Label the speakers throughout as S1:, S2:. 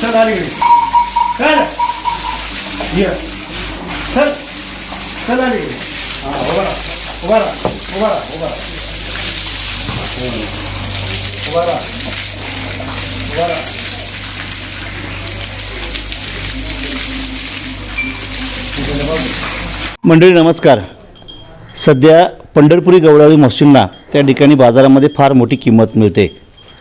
S1: चल अलीकडे चल ये चल चल अलीकडे हा उभा राहा उभा राहा उभा राहा उभा राहा उभा राहा उभा राहा
S2: मंडळी नमस्कार. सध्या पंढरपुरी गवळाळी म्हशींना त्या ठिकाणी बाजारामध्ये फार मोठी किंमत मिळते.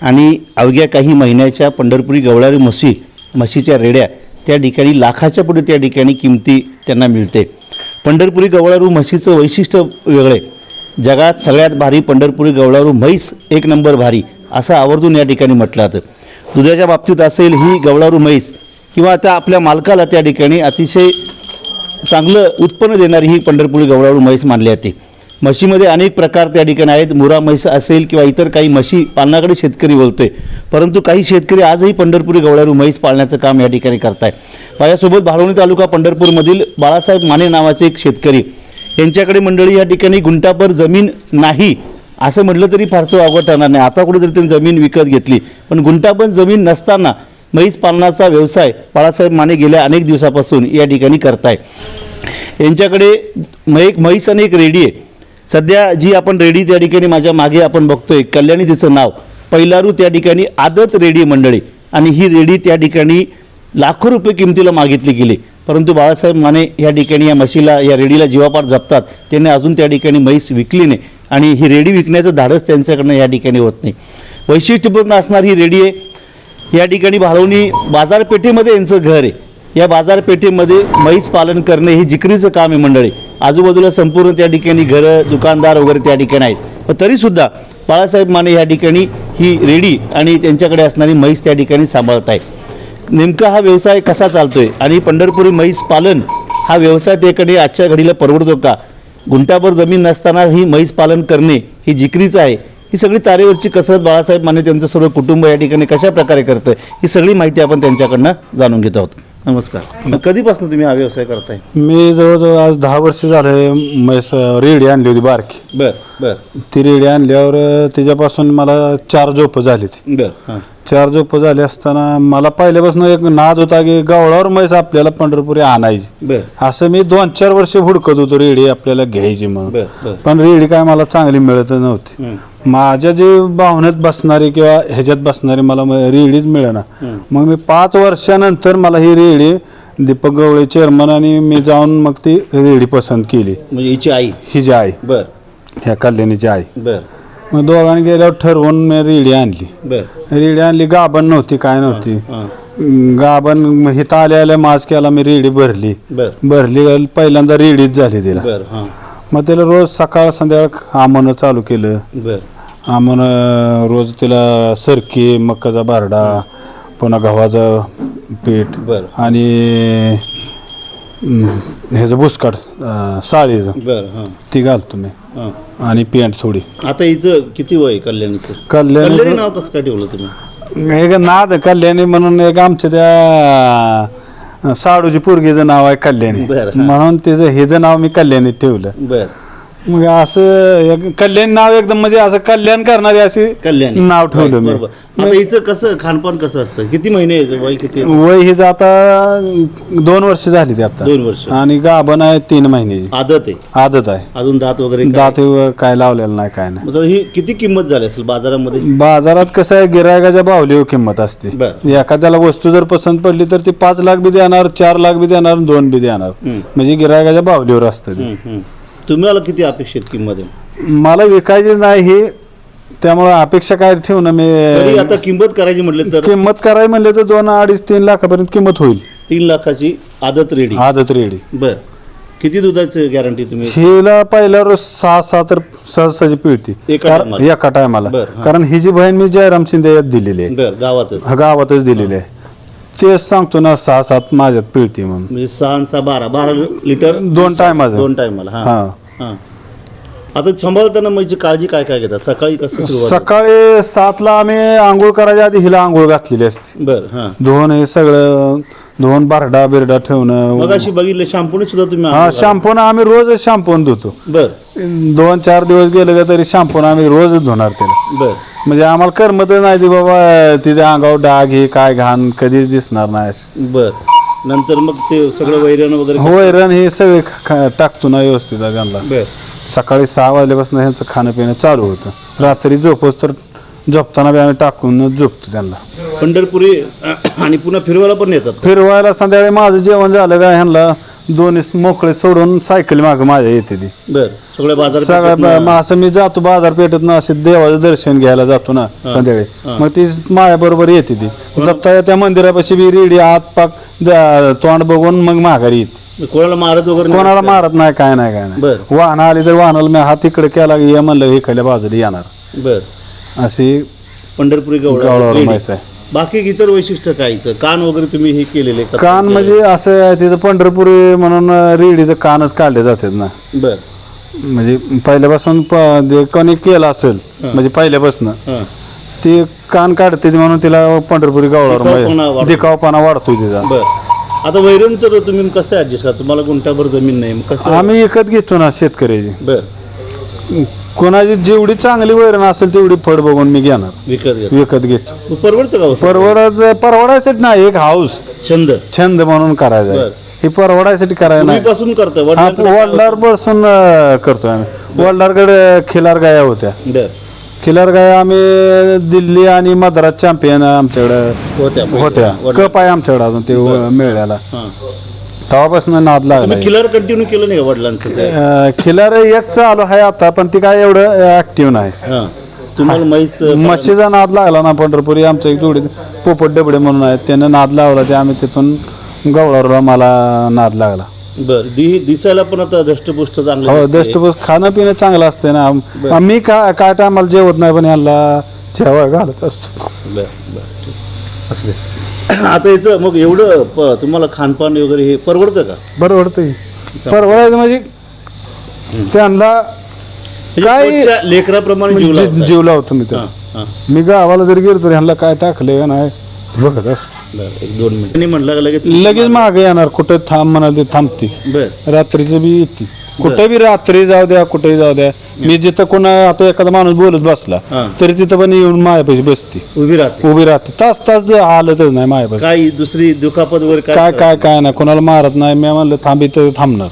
S2: आणि अवघ्या काही महिन्याच्या पंढरपुरी गवळाळी म्हशी म्हशीच्या रेड्या त्या ठिकाणी लाखाच्या पुढे त्या ठिकाणी किमती त्यांना मिळते. पंढरपुरी गवळारू म्हशीचं वैशिष्ट्य वेगळे. जगात सगळ्यात भारी पंढरपुरी गवळारू म्हैस एक नंबर भारी असं आवर्जून या ठिकाणी म्हटलं जातं दुधाच्या बाबतीत असेल ही गवळारू म्हैस किंवा त्या आपल्या मालकाला त्या ठिकाणी अतिशय चांगलं उत्पन्न देणारी ही पंढरपुरी गवळाळू म्हैस मानली जाते. म्हशीमध्ये अनेक प्रकार त्या ठिकाणी आहेत. मुरा म्हैस असेल किंवा इतर काही म्हशी पालनाकडे शेतकरी बोलतोय परंतु काही शेतकरी आजही पंढरपुरी गवळाळू म्हैस पाळण्याचं काम या ठिकाणी करताय. माझ्यासोबत भाळवणी तालुका पंढरपूरमधील बाळासाहेब माने नावाचे एक शेतकरी. यांच्याकडे मंडळी या ठिकाणी गुंटाभर जमीन नाही. असं म्हटलं तरी फारसं वागवत ठरणार नाही. आता कुठेतरी त्यांनी जमीन विकत घेतली. पण गुंटाभर जमीन नसताना म्हैस पालनाचा व्यवसाय बाळासाहेब माने गेल्या अनेक दिवसापासून या ठिकाणी करताय. यांच्याकडे एक म्हैस आणि एक रेडी आहे. सध्या जी आपण रेडी त्या ठिकाणी माझ्या मागे आपण बघतोय कल्याणी तिचं नाव पहिलारू त्या ठिकाणी आदत रेडी मंडळी. आणि ही रेडी त्या ठिकाणी लाखो रुपये किमतीला मागितली गेली. परंतु बाळासाहेब माने या ठिकाणी या म्हशीला या रेडीला जीवापाड जपतात. त्यांनी अजून त्या ठिकाणी म्हैस विकली नाही. आणि ही रेडी विकण्याचं धाडस त्यांच्याकडनं या ठिकाणी होत नाही. वैशिष्ट्यपूर्ण असणारी ही रेडी आहे. या ठिकाणी भालवणी बाजारपेठेमध्ये यांचं घर आहे. या बाजारपेठेमध्ये म्हैस पालन करणे हे जिकरीचं काम आहे मंडळी. आजूबाजूला संपूर्ण त्या ठिकाणी घरं दुकानदार वगैरे त्या ठिकाणी आहेत. पण तरीसुद्धा बाळासाहेब माने या ठिकाणी ही रेडी आणि त्यांच्याकडे असणारी म्हैस त्या ठिकाणी सांभाळत आहे नेमका हा व्यवसाय कसा चालतोय आणि पंढरपुरी म्हैस पालन हा व्यवसाय त्याकडे आजच्या घडीला परवडतो का? गुंटाभर जमीन नसताना ही म्हैस पालन करणे ही जिकरीचं आहे. ही सगळी तारेवरची कसरत बाळासाहेब माने त्यांचं सर्व कुटुंब या ठिकाणी कशा प्रकारे करतं ही सगळी माहिती आपण त्यांच्याकडनं जाणून घेत आहोत. नमस्कार. कधीपासून तुम्ही हा व्यवसाय करताय?
S3: मी जवळजवळ आज दहा वर्ष झाले म्हैस रेडी आणली होती बारकी.
S2: बर. बर.
S3: ती रेडी आणल्यावर त्याच्यापासून मला चार झोपं झाली ती.
S2: बर. हां.
S3: चार झोपं झाली असताना मला पहिल्यापासून एक नाद होता की गवळावर म्हैस आपल्याला पंढरपुरी आणायची.
S2: बर.
S3: असं मी दोन चार वर्ष हुडकत होतो रेडी आपल्याला घ्यायची म्हणून.
S2: बर
S3: पण रेडी काय मला चांगली मिळत नव्हती. माझ्या जे भावनेत बसणारी किंवा ह्याच्यात बसणारी मला म- रेडीच मिळेना. मग मी पाच वर्षानंतर मला ही रेडी दीपक गवळे चेअरमन आणि मी जाऊन मग ती रेडी पसंत केली.
S2: म्हणजे हिची आई.
S3: हिची आई.
S2: बर.
S3: ह्या कल्याणीची आई.
S2: बर.
S3: मग दोघांनी गेल्यावर ठरवून मी रेडी आणली.
S2: बर.
S3: रेडी आणली गाभण नव्हती काय नव्हती. गाभण हिथं आल्या आल्या माज केला मी रेडी भरली.
S2: बर.
S3: भरली पहिल्यांदा रेडीच झाली तिला.
S2: बर हां.
S3: मग तिला रोज सकाळ संध्याकाळ आमनं चालू केलं.
S2: बर.
S3: आम्हाला रोज तिला सरकी मक्काचा बारडा पुन्हा गव्हाचं पीठ आणि ह्याचं बुसकाट अं, साळीचं. ती घालतो मी.
S2: हां.
S3: आणि पेंट थोडी.
S2: आता हिचं किती वय आहे कल्याणीचं
S3: कल्याणी
S2: कल्याणी नाव कसं काय ठेवलं तुम्ही?
S3: एक नाद कल्याणी म्हणून एक आमच्या त्या साडूची पोरगीचं नाव आहे कल्याणी.
S2: बरं, हा.
S3: म्हणून तिचं हेचं नाव मी कल्याणी ठेवलं.
S2: बर.
S3: मग असं एक कल्याण नाव एकदम म्हणजे असं कल्याण करणारी अशी
S2: कल्याणी.
S3: नाव ठेवलं मी.
S2: बरोबर. आता हिचं कसं खानपान कसं असतं? किती महिने वय किती?
S3: वय हिचं आता दोन वर्ष झाली ती आता.
S2: दोन वर्ष.
S3: आणि गाभण आहे तीन महिन्याची
S2: आदत आहे?
S3: आदत आहे.
S2: अजून दात वगैरे काय?
S3: दात व- काय लावलेलं नाही काय नाही.
S2: मग आता ही किती किंमत झाली असेल बाजारामध्ये?
S3: बाजारात कसं आहे गिरायकाच्या भावलीवर किंमत असते.
S2: बर.
S3: एखाद्याला वस्तू जर पसंत पडली तर ती पाच लाख बी देणार चार लाख बी देणार दोन बी देणार.
S2: हम्म.
S3: म्हणजे गिरायकाच्या भावलीवर असतं ते.
S2: हम्म, हम्म. तुम्हाला किती अपेक्षित किंमत आहे?
S3: मला विकायची नाही ही त्यामुळे अपेक्षा काय ठेवणं
S2: तरी
S3: मी.
S2: आता किंमत करायची म्हटलं तर?
S3: किंमत करायची म्हणले तर दोन अडीच तीन लाखापर्यंत किंमत होईल.
S2: तीन लाखाची आदत रेडी.
S3: आदत रेडी.
S2: बर. किती दुधाची गॅरंटी तुम्ही?
S3: हिला पहिल्या रोज सहा सहा तर सहसाची पिळती.
S2: एका टायमाला?
S3: एका टायमाला.
S2: बरं, हा.
S3: कारण ही जी बहीण मी जयराम शिंदे यात दिलेली आहे.
S2: बर गावातच.
S3: हा, गावातच दिलेली आहे. तेच सांगतो ना सहा सात माझ्यात पिळती म्हणून.
S2: म्हणजे सहा आणि सहा बारा. बारा लिटर?
S3: दोन टायमाचं.
S2: दोन टायमाला हा.
S3: हा.
S2: हा. आता सांभाळताना म्हणजे काळजी काय काय घेतात? सकाळी कसं सुरुवात
S3: सकाळी सातला आम्ही आंघोळ करायच्या आधी हिला आंघोळ घातलेली असते.
S2: बर हा.
S3: धुवून हे सगळं धुवून बारडा बिरडा
S2: मग
S3: ठेवणं
S2: अशी बघितलं शॅम्पूने सुद्धा तुम्ही
S3: हा शॅम्पून आम्ही रोज शॅम्पून धुतो.
S2: घाला. बर.
S3: दोन चार दिवस गेलं का तरी शॅम्पून आम्ही रोजच धुणार त्याला.
S2: बर.
S3: म्हणजे आम्हाला करमत नाही ती बाबा तिच्या अंगावर डाग हे काय घाण कधीच दिसणार नाही
S2: बर. नंतर मग ते सगळं वैरण वगैरे
S3: होय रन हे सगळे खा- टाकतो ना व्यवस्थित त्यांना
S2: बर.
S3: सकाळी सहा वाजल्यापासून ह्यांचं खाणं पिणं चालू होतं. रात्री झोपच तर झोपताना बी आम्ही टाकून झोपतो त्यांना.
S2: पंढरपुरी आणि पुन्हा फिरवायला पण येतात
S3: फिरवायला संध्याकाळी माझं जेवण झालं का ह्यांना दोन्ही मोकळे सोडून सायकल मागं माझ्या येते ती.
S2: बर सगळ्या बाजार
S3: सगळ्या ब- मग असं मी जातो बाजारपेठेत ना असे देवाचं दर्शन घ्यायला जातो ना संध्याकाळी. मग ती माझ्या बरोबर येते ती. दत्ता त्या मंदिरापाशी बी रेडी आत पाक द- तोंड बघून मग माघारी येते.
S2: कोणाला मारत वगैरे नाही
S3: कोणाला? मारत नाही काय नाही काय नाही.
S2: बरं.
S3: वाहन आली तर वाहनाला मी हात इकडे केला की ये म्हणलं इकडल्या बाजूला येणार.
S2: बर.
S3: अशी
S2: पंढरपुरी गवळा
S3: गावळावर
S2: रेडी.
S3: म्हैस आहे.
S2: बाकी इतर वैशिष्ट्य काय? इथं? कान वगैरे तुम्ही हे केलेले का?
S3: कान म्हणजे असं आहे, तिथं पंढरपुरी म्हणून रेडीचं कानच काढले जातात ना.
S2: बर.
S3: म्हणजे पहिल्यापासून प- जे कोणी केलं असेल म्हणजे पहिल्यापासून
S2: हा.
S3: ती कान काढते ती म्हणून तिला पंढरपुरी
S2: दिखावपणा
S3: गावळावर
S2: वाढतो.
S3: दिखावपणा वाढतोय तिचा.
S2: बर. आता वैरण तर तुम्ही कसं ऍडजस्ट करा तुम्हाला गुंठाभर जमीन नाही मग कसं?
S3: आम्ही विकत घेतो ना शेतकऱ्याची.
S2: बर.
S3: कोणाची जेवढी चांगली वैरण असेल तेवढी फळ बघून मी घेणार.
S2: विकत
S3: घेतो.
S2: मग परवडतं का हो?
S3: परवडायसाठी नाही एक हाऊस.
S2: छंद.
S3: छंद म्हणून करायचा आहे. हे परवडायसाठी करायला नाही.
S2: करता
S3: हा
S2: वडिलांकडे-
S3: वडलार बसून अं, करतोय आम्ही. वडलारकडे खिलार गाया होत्या.
S2: बर.
S3: खिलार गाया आम्ही दिल्ली आणि मद्रास चॅम्पियन आमच्याकडे
S2: होत्या
S3: होत्या.
S2: वडिलां-
S3: कप आहे आमच्याकडे अजून ते मिळाला
S2: हा.
S3: तेव्हापासून नाद लागला
S2: किलर कंटिन्यू केलं नाही का वडिलांचं ते?
S3: अं, खिलार एक चालू आहे आता पण ती काय एवढं ऍक्टिव्ह नाही
S2: हा तुम्हाला म्हैस
S3: म्हशीचा नाद लागला ना पंढरपुरी आमच्या एक जोडी पोपट डबडे म्हणून आहेत त्यानं नाद लावला ते आम्ही तिथून गवळारला मला नाद लागला
S2: बर दि- दिसायला पण आता दष्टपुष्ट चांगलं
S3: हो
S2: दिसतंय.
S3: खाणं पिणं चांगलं असते ना. मी का काय टायमाला जेवत नाही पण ह्याला जेव्हा घालत असतो
S2: बर बर ठीक. असू दे आता याचं मग एवढं प- तुम्हाला खानपान वगैरे हे परवडतं का?
S3: बरोबर परवडायचं म्हणजे त्यांना
S2: म्हणजे
S3: काय-
S2: पोटच्या लेकराप्रमाणे जीव
S3: म्हणजे
S2: लावताय.
S3: जीव लावतो मी
S2: हा,
S3: त्या
S2: हा.
S3: मी गावाला जरी गेलो तर ह्यांना काय टाकलंय का नाही ते बघत असतो
S2: बरं, एक दोन मिनिट. त्यांनी म्हणलं का लगेच?
S3: लगेच मागे येणार कुठं थांब म्हणाल ते थांबते.
S2: बर.
S3: रात्रीचं बी येते. कुठे बी रात्री जाऊ द्या कुठेही जाऊ द्या. मी जिथं कोणा आता एखादा माणूस बोलत बसला
S2: हा.
S3: तरी तिथं पण येऊन मायापाशी बसते.
S2: उभी राहते.
S3: उभी राहते. तास तास जर हालतच नाही मायापाशी.
S2: काय दुसरी दुखापत वगैरे
S3: काय काय काय नाही. कोणाला मारत नाही. मी म्हणलं थांबी तर थांबणार.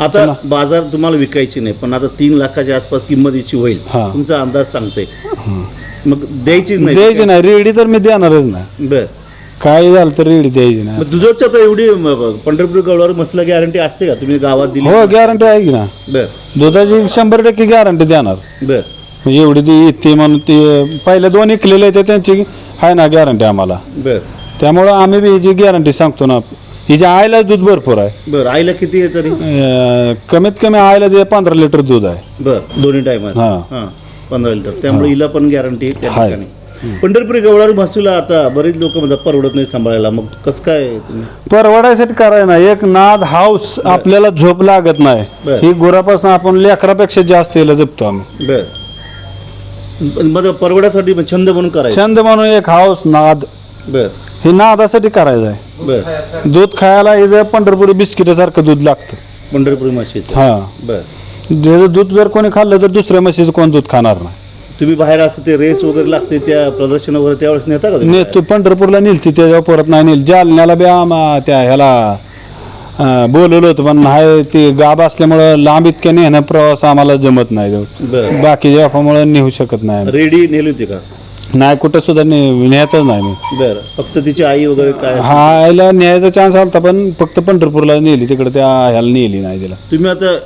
S2: आता बाजार तुम्हाला विकायची नाही पण आता तीन लाखाच्या आसपास किंमतीची होईल.
S3: हा.
S2: तुमचा अंदाज सांगते मग द्यायचीच नाही.
S3: द्यायची नाही. रेडी तर मी देणारच नाही.
S2: बर.
S3: काय झालं तर रेडी द्यायची नाही
S2: मग आता एवढी म- ब- पंढरपूर गवळावर मसला गॅरंटी असते का? तुम्ही गावात दिली
S3: हो गॅरंटी आहे की ना.
S2: बर.
S3: दुधाची शंभर टक्के गॅरंटी देणार.
S2: बर.
S3: म्हणजे एवढी ती येते म्हणून ते पहिल्या दोन इकलेले आहेत त्यांची आहे ना गॅरंटी आम्हाला.
S2: बर.
S3: त्यामुळं आम्ही बी हिची गॅरंटी सांगतो ना. हिच्या आईला दूध भरपूर आहे.
S2: बर आईला किती आहे तरी?
S3: अं, कमीत कमी आईला ते पंधरा लिटर दूध आहे.
S2: बर दोन्ही टायमात
S3: हा.
S2: हा पंधरा लिटर. त्यामुळे हिला पण गॅरंटी त्या
S3: हाय.
S2: ठिकाणी. पंढरपुरी गवळावर म्हसूला आता बरेच लोक म्हणतात परवडत नाही सांभाळायला. मग कसं काय तुम्ही?
S3: परवडायसाठी करायचं ना एक नाद हाऊस आपल्याला झोप लागत नाही.
S2: बर.
S3: ही गुरापासून आपण लेकरापेक्षा जास्त याला जपतो आम्ही.
S2: बर. पण मग परवड्यासाठी मग छंद म्हणून करायचं.
S3: छंद म्हणून एक हाऊस नाद.
S2: बर.
S3: हे नादासाठी करायचं आहे.
S2: बर.
S3: दूध खायला इथं पंढरपुरी बिस्किटासारखं दूध लागतं.
S2: पंढरपुरी म्हशीचं.
S3: हा.
S2: बर.
S3: दूध जर कोणी खाल्लं तर दुसऱ्या म्हशीचं कोण दूध खाणार नाही?
S2: तुम्ही बाहेर असं ते रेस वगैरे लागते त्या प्रदर्शन वगैरे त्यावेळेस नेता का तुम्ही?
S3: नेतो पंढरपूरला नेलती त्याच्यावर परत नाही नेल. जालन्याला बी आम्हा त्या ह्याला अं, बोलवलं होतं पण नाही ते गाब असल्यामुळं लांब इतक्या नेणं प्रवास आम्हाला जमत नाही.
S2: बर.
S3: बाकीच्या अफामुळे नेऊ शकत नाही आम्ही.
S2: रेडी नेली होती का?
S3: नाही कुठं सुद्धा ने- नेतच नाही मी.
S2: बर. फक्त तिची आई वगैरे काय?
S3: हा आईला न्यायचा चान्स आलता पण फक्त पंढरपूरला नेली तिकडे त्या ह्याला नेली नाही तिला.
S2: तुम्ही आता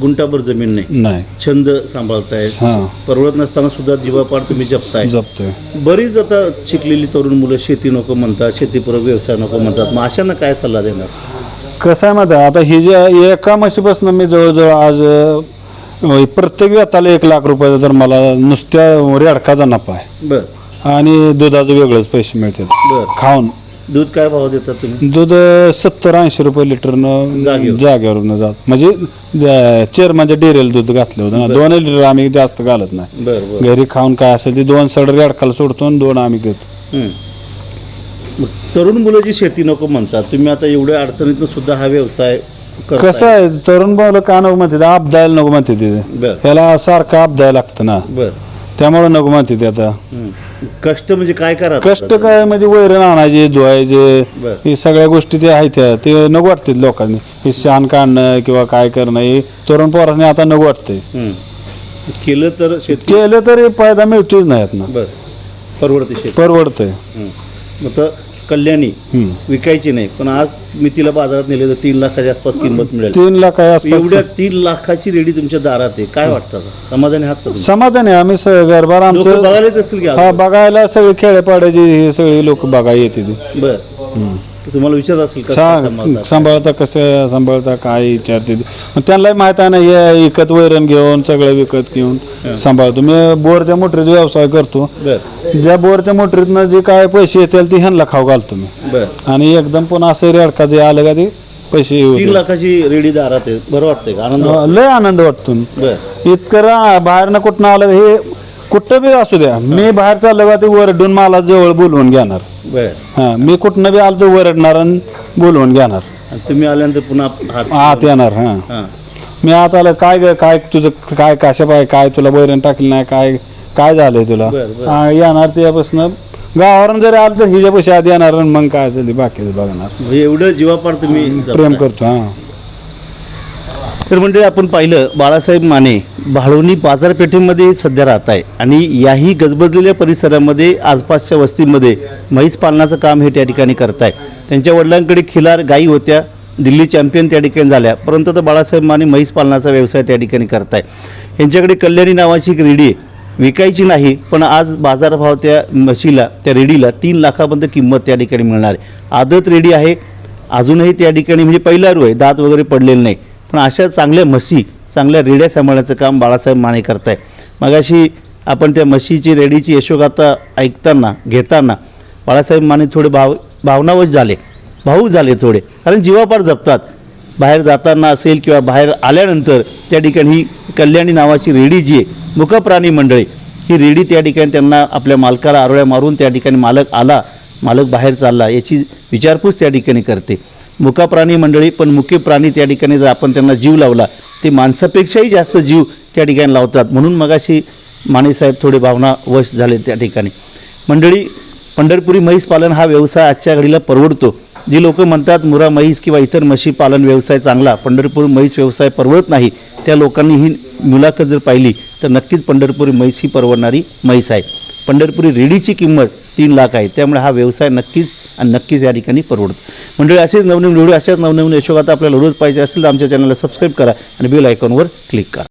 S2: गुंटाभर जमीन नाही.
S3: नाही.
S2: छंद सांभाळताय
S3: हा.
S2: परवडत नसताना सुद्धा जीवापाड तुम्ही जपताय.
S3: जपतोय.
S2: बरीच आता शिकलेली तरुण मुलं शेती नको म्हणतात शेतीपूरक व्यवसाय नको म्हणतात. मग अशांना काय सल्ला देणार?
S3: कसं आहे माहिती आहे, आता ही जे एका म्हशीपासून मी जवळजवळ आज अं, प्रत्येक व्यताला एक लाख रुपयाचा तर मला नुसत्या रेडकाचा नफा आहे.
S2: बर.
S3: आणि दुधाचं वेगळंच पैसे मिळतात.
S2: बर.
S3: खाऊन.
S2: दूध काय भाव देतात तुम्ही?
S3: दूध सत्तर ऐंशी रुपये लिटरनं
S2: जागेवर.
S3: जागेवरनं जात. म्हणजे चेअरमनच्या डेअरीला दूध घातलं होतं ना. दोन लिटर आम्ही जास्त घालत नाही.
S2: बर बर.
S3: घरी खाऊन काय असेल ते दोन सड रेडकाला सोडतो आणि दोन आम्ही घेतो.
S2: मग तरुण मुलं जी शेती नको म्हणतात तुम्ही आता एवढ्या अडचणीतून सुद्धा हा व्यवसाय करताय.
S3: कसं आहे तरुण भाऊला का नको म्हणते आपदायला नको म्हणते
S2: बर.
S3: तिथे ह्याला सारखं आपदायला लागतं ना.
S2: बर.
S3: त्यामुळे नको म्हणते ते आता.
S2: कष्ट म्हणजे काय करा
S3: कष्ट काय म्हणजे वैरण आणायचे धुवायचे
S2: बर.
S3: हे सगळ्या गोष्टी ते आहेत त्या. ते नको वाटते लोकांनी हे शान काढणं किंवा काय करणं हे तरुण पोरांनी आता नको वाटतंय.
S2: केलं तर शेतकरी
S3: केलं तरी फायदा मिळतोच नाहीत ना
S2: बर परवडते शेत
S3: परवडतंय.
S2: मग तर कल्याणी. विकायची नाही पण आज मी तिला बाजारात नेले तर तीन लाखाच्या आसपास किंमत मिळेल.
S3: तीन लाख आहे आसपास.
S2: एवढ्या तीन लाखाची रेडी तुमच्या दारात आहे. काय वाटतं आता? समाधानी तुम्ही?
S3: समाधान आहे. आम्ही स- गरबार
S2: लोकं
S3: आमचं
S2: बघायला येत असतील की आज?
S3: बघायला सगळे खेळेपाड्याचे हे सगळे लोक बघायला येते ते
S2: बर तुम्हाला विचारत असेल
S3: सांग सांभाळता कसं सांभाळता काय विचारते ते. मग त्यांना माहीत आहे ना हे विकत वैरण घेऊन सगळं विकत घेऊन सांभाळतो. मी बोरच्या मोटरीचा व्यवसाय करतो.
S2: बर.
S3: ज्या बोरच्या मोटरीतनं जे काय पैसे येतील ते ह्यांना खाऊ घालतो मी.
S2: बर.
S3: आणि एकदम पुन्हा असं रेडका जे आलं का ते पैसे
S2: तीन
S3: होते.
S2: लाखाची रेडी दारात आहे. बरं वाटतंय का? आनंद
S3: लय आनंद वाटतो.
S2: बर.
S3: इतकं रा- बाहेरनं कुठनं आलं हे कुठं बी असू द्या मी बाहेर चाललं का ते वरडून मला जवळ बोलवून घेणार.
S2: बर.
S3: हा मी कुठनं बी आलो तर वरडणार आणि बोलवून घेणार.
S2: आणि तुम्ही आल्यानंतर पुन्हा हात
S3: आत येणार हा.
S2: हां.
S3: मी आता आलं काय ग काय तुझं काय कशा पाय काय तुला बैरण टाकलं नाही काय काय झालंय तुला?
S2: बरं, बरं.
S3: हा, येणार त्यापासून. गावावरून जरी आलं तर हिच्या पैसे आधी येणार आणि मग काय असेल ते बाकीचं बघणार.
S2: म्हणजे एवढं जीवापार तुम्ही
S3: प्रेम. करतो हा.
S2: तर म्हणजे आपण पाहिलं बाळासाहेब माने भाळवणी बाजारपेठेमध्ये सध्या राहत आहे आणि याही गजबजलेल्या परिसरामध्ये आसपासच्या वस्तीमध्ये म्हैस पालनाचं काम हे त्या ठिकाणी करत आहे. त्यांच्या वडिलांकडे खिलार गायी होत्या दिल्ली चॅम्पियन त्या ठिकाणी झाल्या परंतु आता बाळासाहेब माने म्हैस पालनाचा व्यवसाय त्या ठिकाणी करत आहे. यांच्याकडे कल्याणी नावाची एक रेडी आहे. विकायची नाही पण आज बाजारभाव त्या म्हशीला त्या रेडीला तीन लाखापर्यंत किंमत त्या ठिकाणी मिळणार आहे. आदत रेडी आहे. अजूनही त्या ठिकाणी म्हणजे पहिला रू आहे दात वगैरे पडलेले नाही. पण अशा चांगल्या म्हशी चांगल्या रेड्या सांभाळण्याचं काम बाळासाहेब माने करताय मगाशी आपण त्या म्हशीची रेडीची यशोगाथा ऐकताना घेताना बाळासाहेब माने थोडे भाव भावनावश झाले. भाऊ झाले थोडे. कारण जीवापार जपतात. बाहेर जाताना असेल किंवा बाहेर आल्यानंतर त्या ठिकाणी ही कल्याणी नावाची रेडी जी आहे मुखप्राणी मंडळी ही रेडी त्या ठिकाणी त्यांना आपल्या मालकाला आरोळ्या मारून त्या ठिकाणी मालक आला मालक बाहेर चालला याची विचारपूस त्या ठिकाणी करते. मुका प्राणी मंडळी पण मुके प्राणी त्या ठिकाणी जर आपण त्यांना जीव लावला ते माणसापेक्षाही जास्त जीव त्या ठिकाणी लावतात. म्हणून मगाशी मानेसाहेब थोडे भावनावश झाले त्या ठिकाणी. मंडळी पंढरपुरी म्हैस पालन हा व्यवसाय आजच्या घडीला परवडतो. जी लोक म्हणतात मुरा म्हैस किंवा इतर म्हशी पालन व्यवसाय चांगला पंढरपूर म्हैस व्यवसाय परवडत नाही. त्या लोकांनी ही मुलाखत जर पाहिली तर नक्कीच पंढरपुरी म्हैस ही परवडणारी म्हैस आहे. पंढरपुरी रेडीची किंमत तीन लाख आहे. त्यामुळे हा व्यवसाय नक्कीच आणि नक्कीच या ठिकाणी परवडतो. मंडळी असेच नवनवीन व्हिडिओ अशाच नवनवीन यशोगाथा आपल्याला रोज पाहिजे असेल तर आमच्या चॅनलला सबस्क्राईब करा आणि बेल आयकॉनवर क्लिक करा.